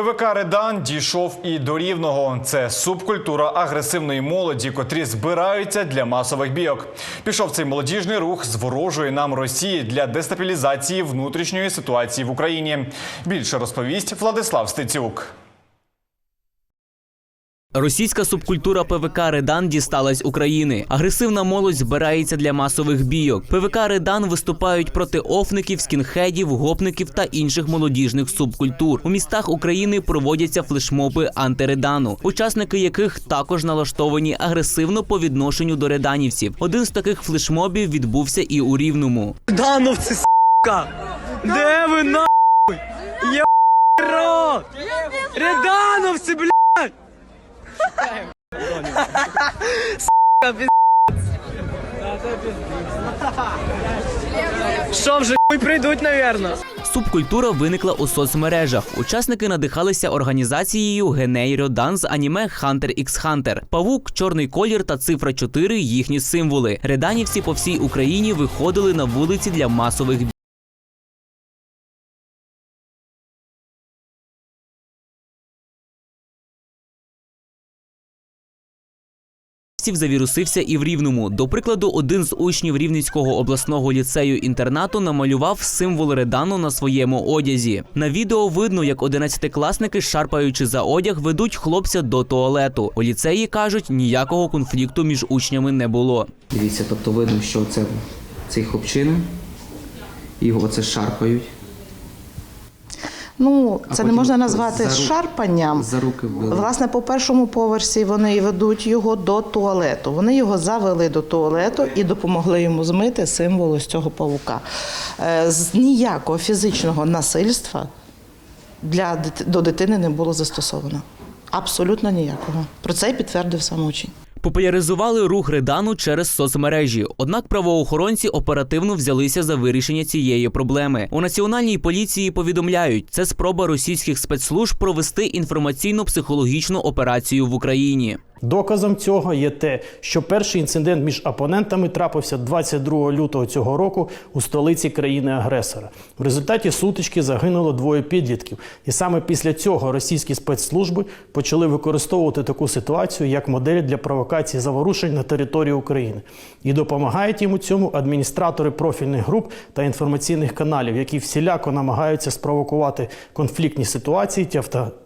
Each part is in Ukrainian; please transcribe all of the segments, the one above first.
ПВК Редан дійшов і до рівного. Це субкультура агресивної молоді, котрі збираються для масових бійок. Пішов цей молодіжний рух з ворожої нам Росії для дестабілізації внутрішньої ситуації в Україні. Більше розповість Владислав Стецюк. Російська субкультура ПВК Редан дісталась України. Агресивна молодь збирається для масових бійок. ПВК Редан виступають проти офників, скінхедів, гопників та інших молодіжних субкультур. У містах України проводяться флешмоби антиредану, учасники яких також налаштовані агресивно по відношенню до реданівців. Один з таких флешмобів відбувся і у Рівному. Дановці, с**ка! Де ви нахуй? Є рот! Рядановці, блядь! С**ка, пиздец! Що вже хуй прийдуть, навірно? Субкультура виникла у соцмережах. Учасники надихалися організацією Геней Родан з аніме Hunter x Hunter. Павук, чорний колір та цифра 4 – їхні символи. Реданівці по всій Україні виходили на вулиці для масових Завірусився і в Рівному. До прикладу, один з учнів Рівненського обласного ліцею інтернату намалював символ Редану на своєму одязі. На відео видно, як одинадцятикласники, шарпаючи за одяг, ведуть хлопця до туалету. У ліцеї кажуть, ніякого конфлікту між учнями не було. Дивіться, тобто видно, що це цей хлопчина, його це шарпають. Ну, це не можна назвати за рук- шарпанням. За руки вбили. Власне, по першому поверсі вони ведуть його до туалету. Вони його завели до туалету і допомогли йому змити символ ось цього павука. Е, З ніякого фізичного насильства для до дитини не було застосовано. Абсолютно ніякого. Про це й підтвердив сам учень. Популяризували рух Редану через соцмережі. Однак правоохоронці оперативно взялися за вирішення цієї проблеми. У національній поліції повідомляють, це спроба російських спецслужб провести інформаційно-психологічну операцію в Україні. Доказом цього є те, що перший інцидент між опонентами трапився 22 лютого цього року у столиці країни-агресора. В результаті сутички загинуло двоє підлітків, і саме після цього російські спецслужби почали використовувати таку ситуацію як модель для провокації заворушень на території України. І допомагають їм у цьому адміністратори профільних груп та інформаційних каналів, які всіляко намагаються спровокувати конфліктні ситуації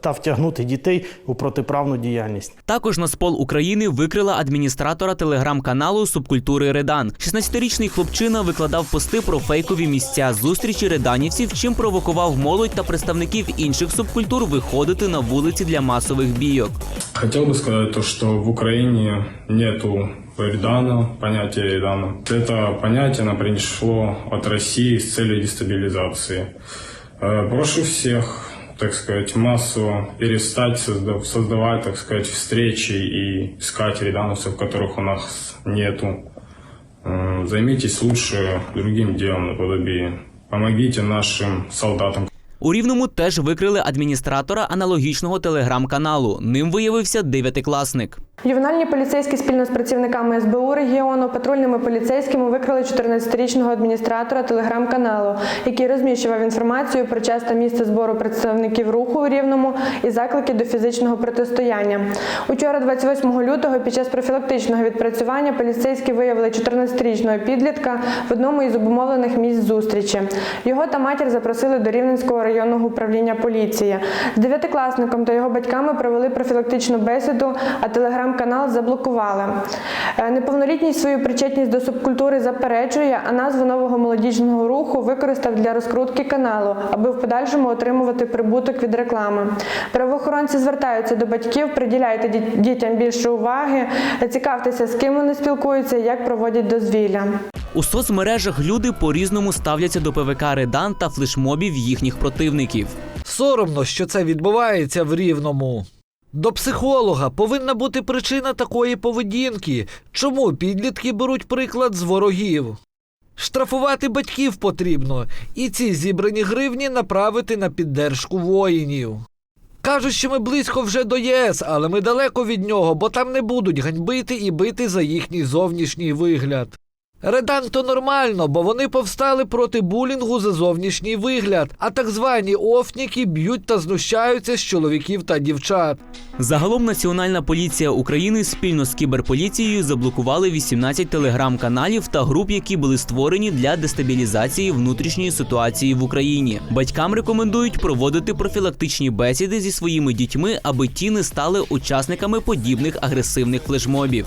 та втягнути дітей у протиправну діяльність. Також Нацпол України викрила адміністратора телеграм-каналу субкультури Редан. 16-річний хлопчина викладав пости про фейкові місця зустрічі реданівців, чим провокував молодь та представників інших субкультур виходити на вулиці для масових бійок. Хотел бы сказать то, что в Украине нету Ридана, понятия Ридана. Это понятие нам пришло от России с целью дестабилизации. Э, Прошу всех, так сказать, массово перестать созда- создавать, так сказать, встречи и искать ридановцев, которых у нас нету. Займитесь лучше другим делом наподобие. Помогите нашим солдатам, У Рівному теж викрили адміністратора аналогічного телеграм-каналу. Ним виявився дев'ятикласник. Ювенальні поліцейські спільно з працівниками СБУ регіону патрульними поліцейськими викрили 14-річного адміністратора телеграм-каналу, який розміщував інформацію про час та місце збору представників руху у Рівному і заклики до фізичного протистояння. Учора, 28 лютого, під час профілактичного відпрацювання поліцейські виявили 14-річного підлітка в одному із обумовлених місць зустрічі. Його та матір запросили до Рівненського районного управління поліції. З дев'ятикласником та його батьками провели профілактичну бесіду, а телеграм-канал заблокували. Е, Неповнолітній свою причетність до субкультури заперечує, а назву нового молодіжного руху використав для розкрутки каналу, аби в подальшому отримувати прибуток від реклами. Правоохоронці звертаються до батьків, приділяйте дітям більше уваги, цікавтеся, з ким вони спілкуються, як проводять дозвілля. У соцмережах люди по-різному ставляться до ПВК Редан та флешмобів їхніх противників. Соромно, що це відбувається в рівному. До психолога повинна бути причина такої поведінки. Чому підлітки беруть приклад з ворогів? Штрафувати батьків потрібно, і ці зібрані гривні направити на піддержку воїнів. Кажуть, що ми близько вже до ЄС, але ми далеко від нього, бо там не будуть ганьбити і бити за їхній зовнішній вигляд. Редан то нормально, бо вони повстали проти булінгу за зовнішній вигляд, а так звані офніки б'ють та знущаються з чоловіків та дівчат. Загалом Національна поліція України спільно з кіберполіцією заблокували 18 телеграм-каналів та груп, які були створені для дестабілізації внутрішньої ситуації в Україні. Батькам рекомендують проводити профілактичні бесіди зі своїми дітьми, аби ті не стали учасниками подібних агресивних флешмобів.